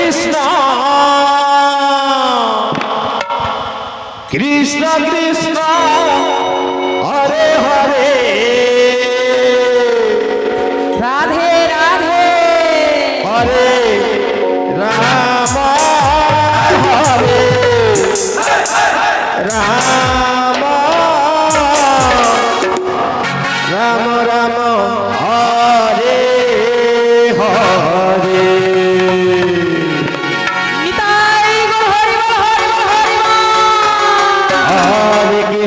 Krishna. Krishna Krishna.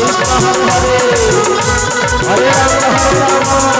Krishna Hare Hare Hare Ram Ram Ram.